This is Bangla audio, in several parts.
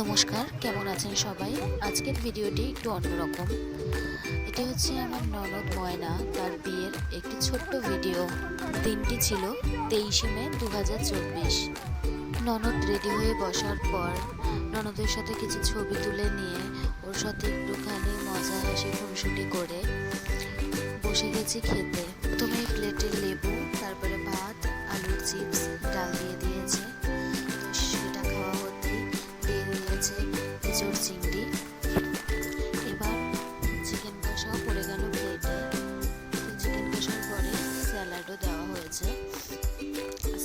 নমস্কার, কেমন আছেন সবাই? আজকের ভিডিওটি একটু অন্যরকম। এটি হচ্ছে আমার ননদ ময়না, তার বিয়ের একটি ছোট্ট ভিডিও। দিনটি ছিল তেইশে মে দু হাজার চব্বিশ। ননদ রেডি হয়ে বসার পর ননদের সাথে কিছু ছবি তুলে নিয়ে ওর সাথে একটুখানি মজা, হাসি, খুনসুটি করে বসে গেছি খেতে। প্রথমে প্লেটে লেবু, তারপরে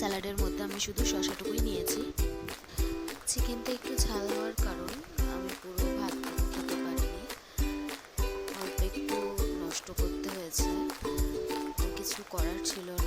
স্যালাডের মধ্যে আমি শুধু শশাটুকুই নিয়েছি। চিকেনটা একটু ঝাল হওয়ার কারণ আমি পুরো ভাত খেতে পারিনি। অল্প একটু নষ্ট করতে হয়েছে। কিছু করার ছিল না।